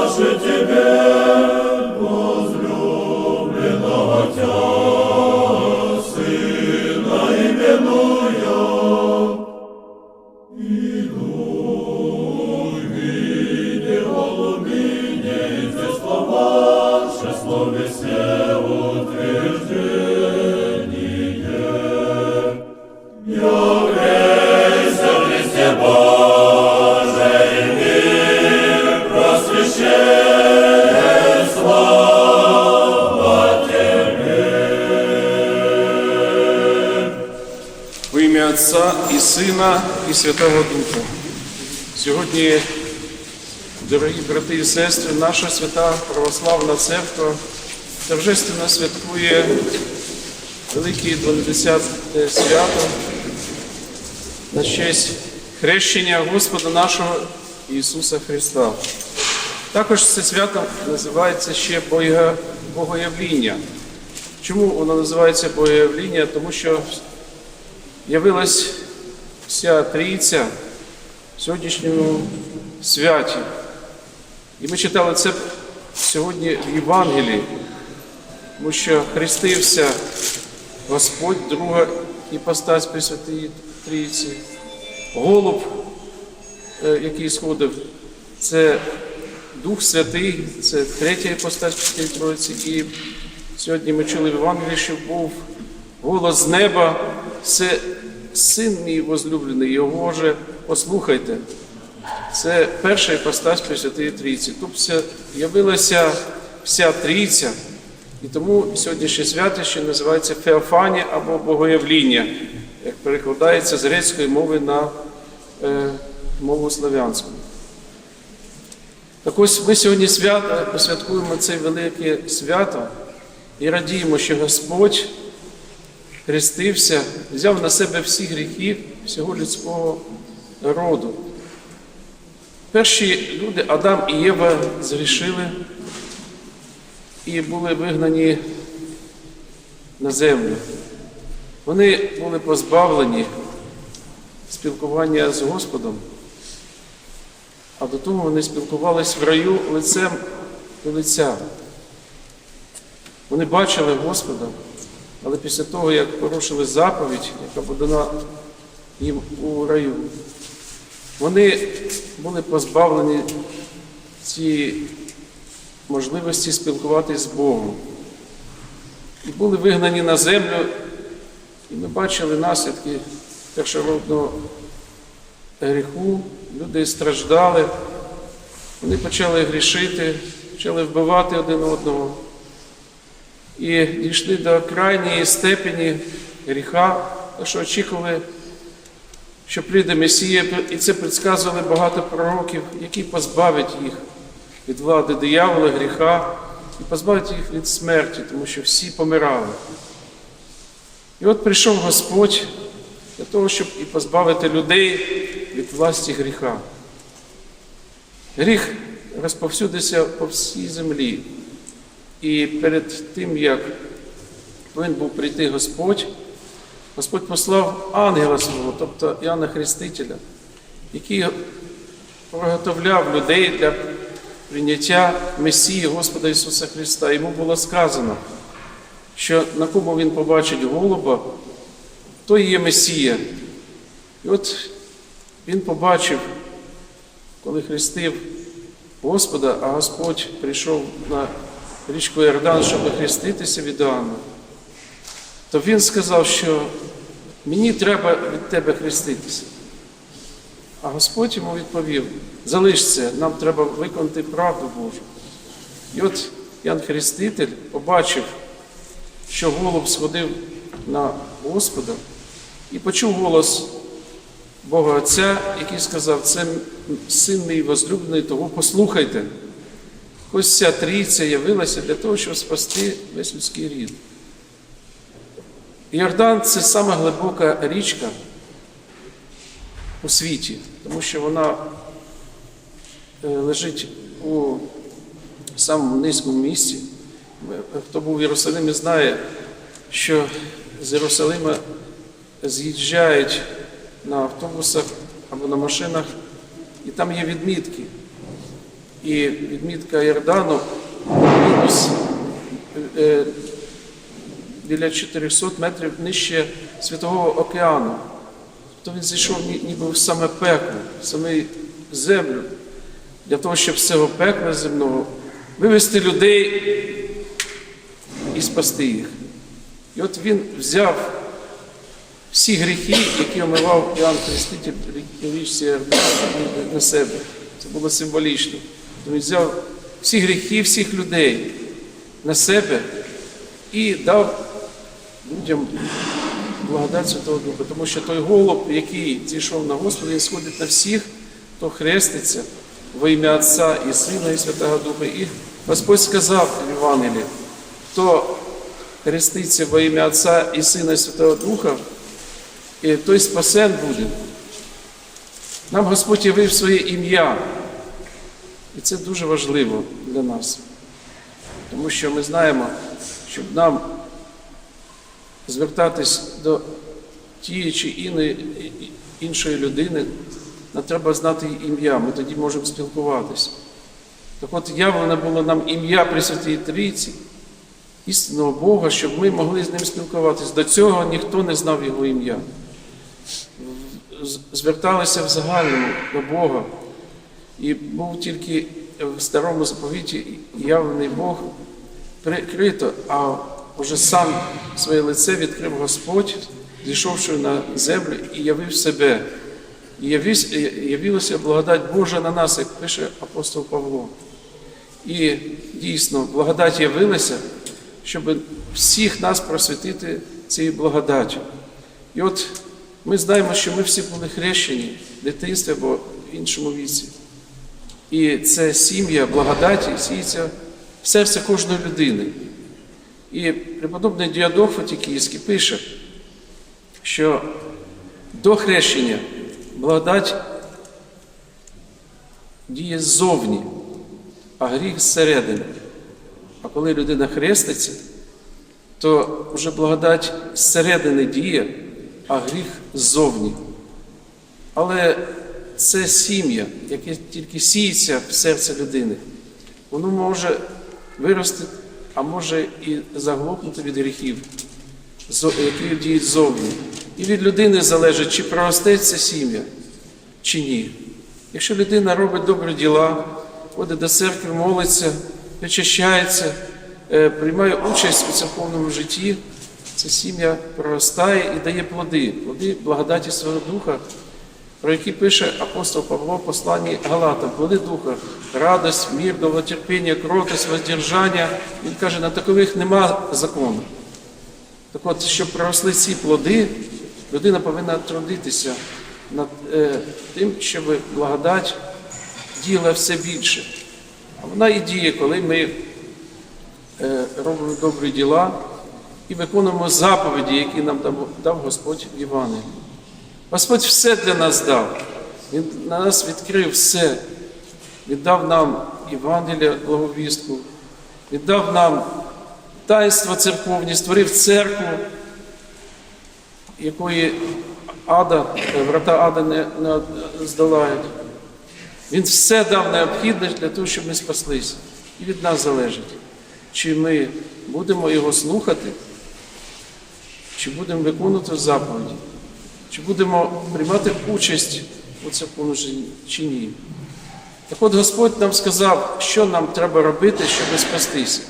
Паче тебе, возлюбленного Тя, Сына именуя, Иду, виде голубине, Те слова, ще слове все утверждение. Я Сина, і Святого Духа. Сьогодні, дорогі брати і сестри, наша свята православна церква торжественно святкує велике 20 свято на честь хрещення Господа нашого Ісуса Христа. Також це свято називається ще Богоявління. Чому воно називається Богоявління? Тому що явилась вся трійця сьогоднішньому святі. І ми читали це сьогодні в Євангелії, тому що хрестився Господь, друга іпостась Пресвятої Трійці, голуб, е, який сходив, це Дух Святий, це третя іпостась Пресвятої Троїці. І сьогодні ми чули в Євангелії, що був голос з неба, це син мій возлюблений, його же послухайте. Це перша іпостась Пресвятої Трійці. Тут вся, явилася вся трійця, і тому сьогоднішнє святище називається Феофанія або Богоявління, як перекладається з грецької мови на е, мову славянську. Так ось ми сьогодні свято, посвяткуємо це велике свято і радіємо, що Господь хрестився, взяв на себе всі гріхи всього людського роду. Перші люди, Адам і Єва, згрішили і були вигнані на землю. Вони були позбавлені спілкування з Господом, а до того вони спілкувалися в раю лицем до лиця. Вони бачили Господа, але після того, як порушили заповідь, яка подана їм у раю, вони були позбавлені цієї можливості спілкуватися з Богом. І були вигнані на землю, і ми бачили наслідки першородного гріху, люди страждали, вони почали грішити, почали вбивати один одного і дійшли до крайньої степені гріха, що очікували, що прийде Месія, і це предсказували багато пророків, які позбавить їх від влади диявола, гріха і позбавить їх від смерті, тому що всі помирали. І от прийшов Господь для того, щоб і позбавити людей від власті гріха. Гріх розповсюдився по всій землі. І перед тим, як повинен був прийти Господь, Господь послав ангела свого, тобто Іоанна Хрестителя, який приготовляв людей для прийняття Месії Господа Ісуса Христа. Йому було сказано, що на кому він побачить голуба, той є Месія. І от він побачив, коли хрестив Господа, а Господь прийшов на річку Йордан, щоб хреститися від Іоанна, то він сказав, що мені треба від тебе хреститися. А Господь йому відповів: залишся, нам треба виконати правду Божу. І от Ян Хреститель побачив, що голуб сходив на Господа і почув голос Бога Отця, який сказав, це син мій возлюблений, того послухайте. Ось ця трійця явилася для того, щоб спасти весь людський рід. Йордан це сама глибока річка у світі, тому що вона е, лежить у самому низькому місці. Хто був в Єрусалимі, знає, що з Єрусалима з'їжджають на автобусах або на машинах, і там є відмітки. І відмітка Йордану мінус е, біля 400 метрів нижче Світового океану. То він зійшов ніби в саме пекло, в саме землю, для того, щоб з цього пекла земного вивести людей і спасти їх. І от він взяв всі гріхи, які омивав Іоанн Хреститель річці на себе. Це було символічно. Він взяв всі гріхи всіх людей на себе і дав людям благодать Святого Духа. Тому що той голуб, який зійшов на Господа, він сходить на всіх, хто хреститься во ім'я Отця і Сина, і Святого Духа. І Господь сказав в Євангелії, хто хреститься во ім'я Отця і Сина і Святого Духа, і той спасен буде. Нам Господь явив своє ім'я. І це дуже важливо для нас. Тому що ми знаємо, щоб нам звертатись до тієї чи іншої людини, нам треба знати її ім'я, ми тоді можемо спілкуватися. Так от явлено було нам ім'я Пресвятої Трійці, істинного Бога, щоб ми могли з ним спілкуватися. До цього ніхто не знав його ім'я. Зверталися в загальному до Бога. І був тільки в старому заповіті явлений Бог прикрито, а вже сам своє лице відкрив Господь, зійшовши на землю і явив себе. І явилася благодать Божа на нас, як пише апостол Павло. І дійсно, благодать явилася, щоб всіх нас просвітити цією благодаттю. І от ми знаємо, що ми всі були хрещені в дитинстві або в іншому віці. І це сім'я благодаті сіється в серце кожної людини. І преподобний Діадох Фатікійський пише, що до хрещення благодать діє ззовні, а гріх зсередини. А коли людина хреститься, то вже благодать зсередини діє, а гріх ззовні. Але це сім'я, яке тільки сіється в серце людини. Воно може вирости, а може і заглохнути від гріхів, які діють ззовні. І від людини залежить, чи проросте ця сім'я, чи ні. Якщо людина робить добрі діла, ходить до церкви, молиться, очищається, е, приймає участь у церковному житті, ця сім'я проростає і дає плоди, плоди благодаті свого Духа, про які пише апостол Павло в посланні Галатам, плоди Духа, радость, мір, довготерпіння, кротость, воздержання. Він каже, на такових нема закону. Так от, щоб проросли ці плоди, людина повинна трудитися над е, тим, щоб благодать діяла все більше. А вона і діє, коли ми е, робимо добрі діла і виконуємо заповіді, які нам дав Господь в Євангелії. Господь все для нас дав. Він на нас відкрив все. Віддав нам Євангелія, благовістку, віддав нам таїнство церковні, створив церкву, якої ада, врата ада не, не здолають. Він все дав необхідне для того, щоб ми спаслися. І від нас залежить, чи ми будемо його слухати, чи будемо виконувати заповіді, чи будемо приймати участь у житті, чи ні. Так от Господь нам сказав, що нам треба робити, щоб спастися.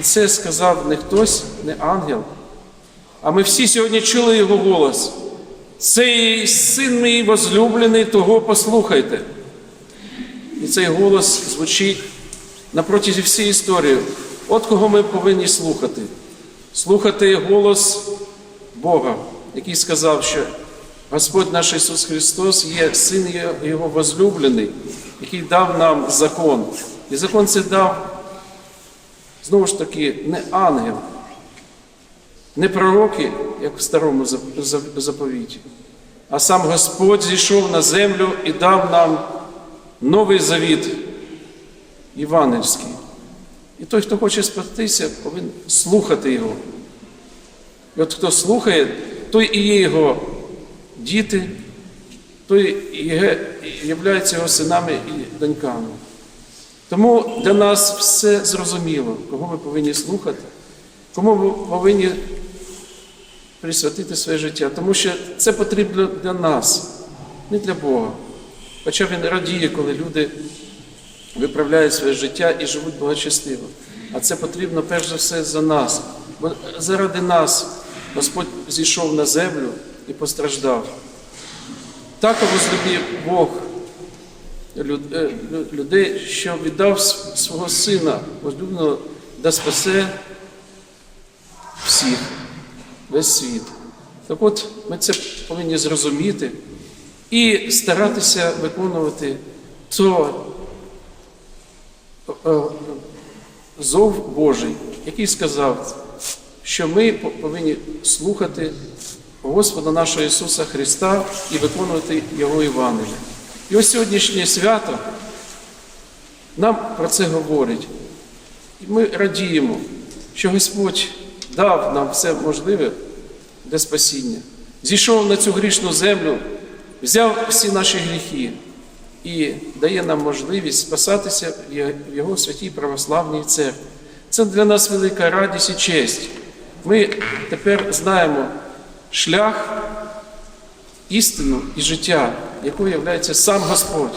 І це сказав не хтось, не ангел. А ми всі сьогодні чули його голос. Цей син мій возлюблений, того послухайте. І цей голос звучить на протязі всієї історії. От кого ми повинні слухати. Слухати голос Бога, який сказав, що Господь наш Ісус Христос є син Його возлюблений, який дав нам закон. І закон це дав, знову ж таки, не ангел, не пророки, як в старому заповіті, а сам Господь зійшов на землю і дав нам новий завіт євангельський. І той, хто хоче спастися, повинен слухати його. І от хто слухає, той і є його діти, той і є його синами і доньками. Тому для нас все зрозуміло, кого ми повинні слухати Кому ви повинні присвятити своє життя? Тому що це потрібно для нас, не для Бога. Хоча Він радіє, коли люди виправляють своє життя і живуть благочестиво. А це потрібно перш за все за нас. Бо заради нас Господь зійшов на землю і постраждав. Так возлюбив Бог е, лю- людей, що віддав свого сина, возлюбленого, да спасе всіх, весь світ. Так от ми це повинні зрозуміти і старатися виконувати то е, зов Божий, який сказав, що ми повинні слухати Господа нашого Ісуса Христа і виконувати Його Євангелія. І ось сьогоднішнє свято нам про це говорить. І ми радіємо, що Господь дав нам все можливе для спасіння. Зійшов на цю грішну землю, взяв всі наші гріхи і дає нам можливість спасатися в Його святій православній церкві. Це для нас велика радість і честь. Ми тепер знаємо шлях, істину і життя, якою є сам Господь.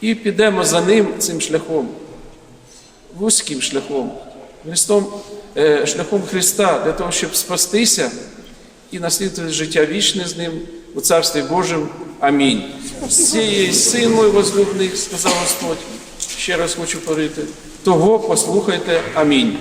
І підемо за ним цим шляхом, вузьким шляхом, Христом, е, шляхом Христа, для того, щоб спастися і наслідувати життя вічне з ним у Царстві Божому. Амінь. Цієї син мой возлюбний, сказав Господь, ще раз хочу повторити, того послухайте. Амінь.